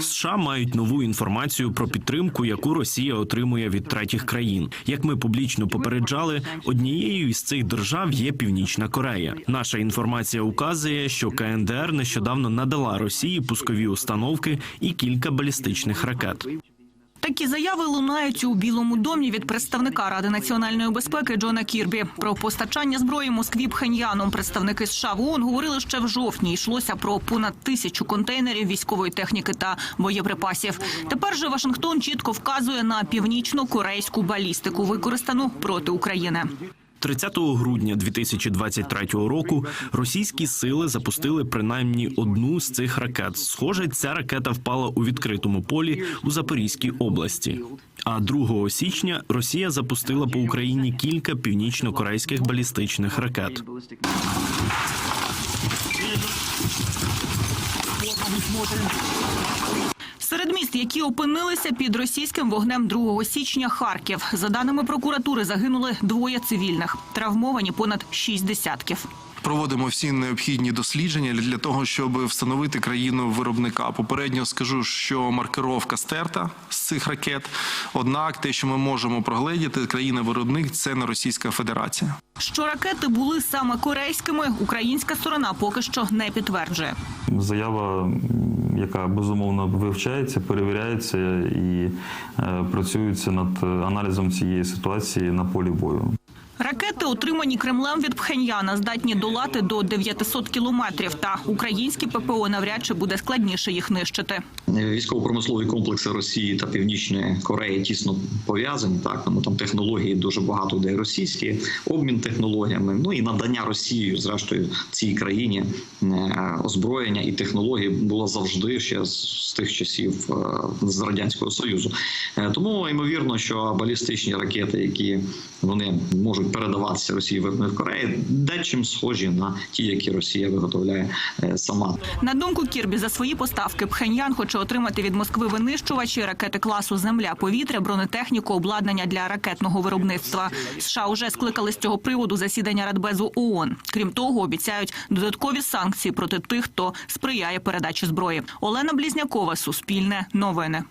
США мають нову інформацію про підтримку, яку Росія отримує від третіх країн. Як ми публічно попереджали, однією із цих держав є Північна Корея. Наша інформація указує, що КНДР нещодавно надала Росії пускові установки і кілька балістичних ракет. Такі заяви лунають у Білому домі від представника Ради національної безпеки Джона Кірбі. Про постачання зброї Москві Пхеньяном представники США в ООН говорили ще в жовтні. Йшлося про понад тисячу контейнерів військової техніки та боєприпасів. Тепер же Вашингтон чітко вказує на північно-корейську балістику, використану проти України. 30 грудня 2023 року російські сили запустили принаймні одну з цих ракет. Схоже, ця ракета впала у відкритому полі у Запорізькій області. А 2 січня Росія запустила по Україні кілька північно-корейських балістичних ракет. Серед міст, які опинилися під російським вогнем 2 січня, Харків. За даними прокуратури, загинули двоє цивільних, травмовані понад шість десятків. Проводимо всі необхідні дослідження для того, щоб встановити країну виробника. Попередньо скажу, що маркировка стерта з цих ракет. Однак, те, що ми можемо прогледіти, країна-виробник це не Російська Федерація. Що ракети були саме корейськими, українська сторона поки що не підтверджує. Заява, яка безумовно вивчається, перевіряється і е, працюється над аналізом цієї ситуації на полі бою. Ракети, отримані Кремлем від Пхеньяна, здатні долати до 900 кілометрів. Та українські ППО навряд чи буде складніше їх нищити. Військово-промислові комплекси Росії та Північної Кореї тісно пов'язані. Так тому там технології дуже багато де російські, обмін технологіями. Ну і надання Росією, зрештою, цій країні е, озброєння і технології було завжди ще з, тих часів е, з радянського союзу. Е, Тому ймовірно, що балістичні ракети, які вони можуть передаватися Росії в Кореї, дечим схожі на ті, які Росія виготовляє е, сама. На думку Кірбі, за свої поставки Пхеньян хоче отримати від Москви винищувачі, ракети класу Земля, повітря, бронетехніку, обладнання для ракетного виробництва. США вже скликали з цього приводу засідання Радбезу ООН. Крім того, обіцяють додаткові санкції проти тих, хто сприяє передачі зброї. Олена Блізнякова, Суспільне, Новини.